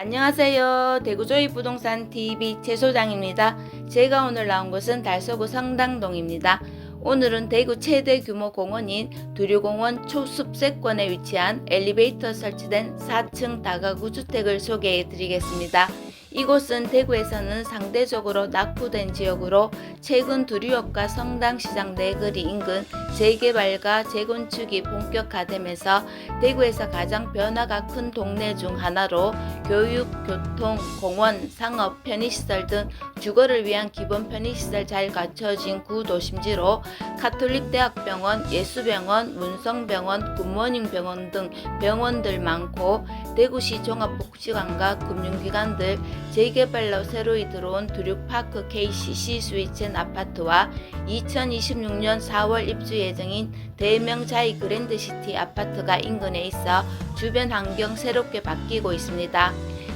안녕하세요. 대구조이 부동산 TV 최 소장입니다. 제가 오늘 나온 곳은 달서구 성당동입니다. 오늘은 대구 최대 규모 공원인 두류공원 초습세권에 위치한 엘리베이터 설치된 4층 다가구 주택을 소개해 드리겠습니다. 이곳은 대구에서는 상대적으로 낙후된 지역으로 최근 두류역과 성당시장 내거리 인근 재개발과 재건축이 본격화되면서 대구에서 가장 변화가 큰 동네 중 하나로 교육, 교통, 공원, 상업, 편의시설 등 주거를 위한 기본 편의시설 잘 갖춰진 구도심지로 카톨릭대학병원, 예수병원, 문성병원, 굿모닝병원 등 병원들 많고 대구시 종합복지관과 금융기관들 재개발로 새로이 들어온 두륙파크 KCC 스위첸 아파트와 2026년 4월 입주 예 정인 대명자이 그랜드시티 아파트가 인근에 있어 주변 환경 새롭게 바뀌고 있습니다.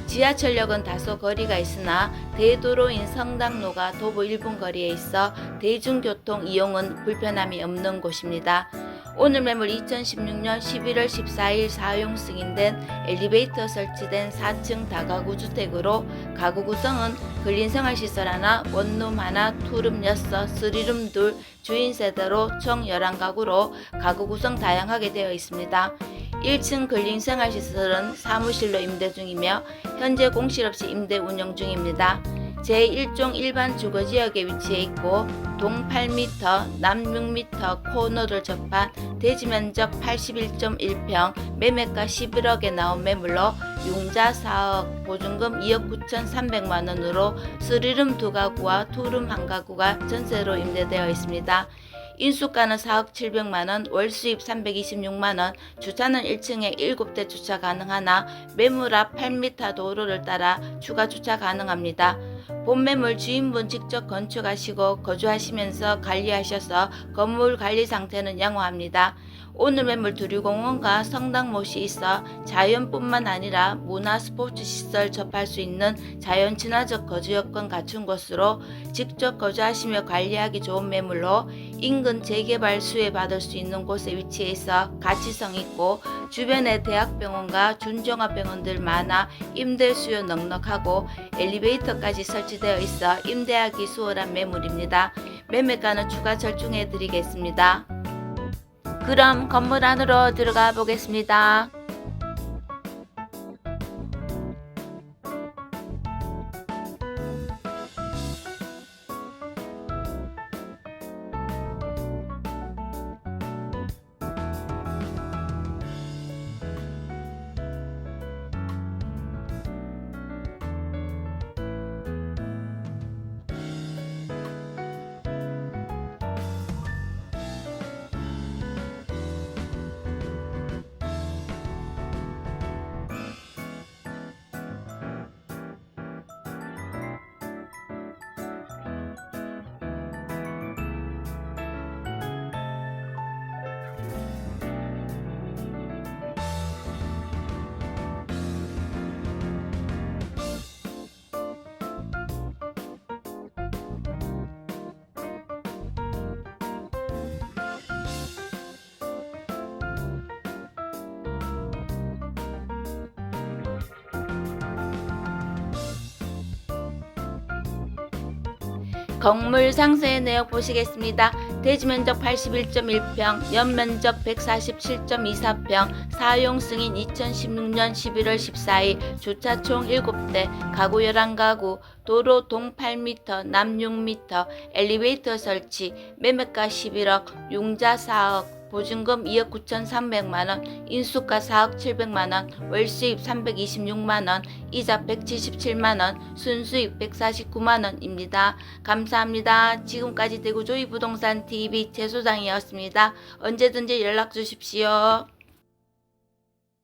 지하철역은 다소 거리가 있으나 대도로인 성당로가 도보 1분 거리에 있어 대중교통 이용은 불편함이 없는 곳입니다. 오늘 매물 2016년 11월 14일 사용 승인된 엘리베이터 설치된 4층 다가구 주택으로 가구 구성은 근린생활시설 하나, 원룸 하나, 투룸 6, 쓰리룸 둘, 주인 세대로 총 11가구로 가구 구성 다양하게 되어 있습니다. 1층 근린생활시설은 사무실로 임대 중이며 현재 공실 없이 임대 운영 중입니다. 제1종 일반 주거지역에 위치해 있고 동 8m, 남 6m 코너를 접한 대지 면적 81.1평, 매매가 11억에 나온 매물로 융자 4억, 보증금 2억 9,300만 원으로 스리룸 두 가구와 투룸 한 가구가 전세로 임대되어 있습니다. 인수가는 4억 700만 원, 월 수입 326만 원, 주차는 1층에 7대 주차 가능하나 매물 앞 8m 도로를 따라 추가 주차 가능합니다. 본 매물 주인분 직접 건축하시고 거주하시면서 관리하셔서 건물 관리 상태는 양호합니다. 오늘 매물 두류공원과 성당못이 있어 자연뿐만 아니라 문화 스포츠 시설 접할 수 있는 자연 친화적 거주 여건 갖춘 곳으로 직접 거주하시며 관리하기 좋은 매물로 인근 재개발 수혜 받을 수 있는 곳에 위치해 있어 가치성 있고 주변에 대학병원과 준종합병원 들 많아 임대 수요 넉넉하고 엘리베이터까지 설치되어 있어 임대하기 수월한 매물입니다. 매매가는 추가 절충해 드리겠습니다. 그럼 건물 안으로 들어가 보겠습니다. 건물 상세 내역 보시겠습니다. 대지 면적 81.1평, 연면적 147.24평, 사용 승인 2016년 11월 14일, 주차 총 7대, 가구 11가구, 도로 동 8m, 남 6m, 엘리베이터 설치, 매매가 11억, 융자 4억, 보증금 2억 9,300만 원, 인수가 4억 700만 원, 월수입 326만 원, 이자 177만 원, 순수익 149만 원입니다. 감사합니다. 지금까지 대구조이 부동산 TV 최소장이었습니다. 언제든지 연락 주십시오.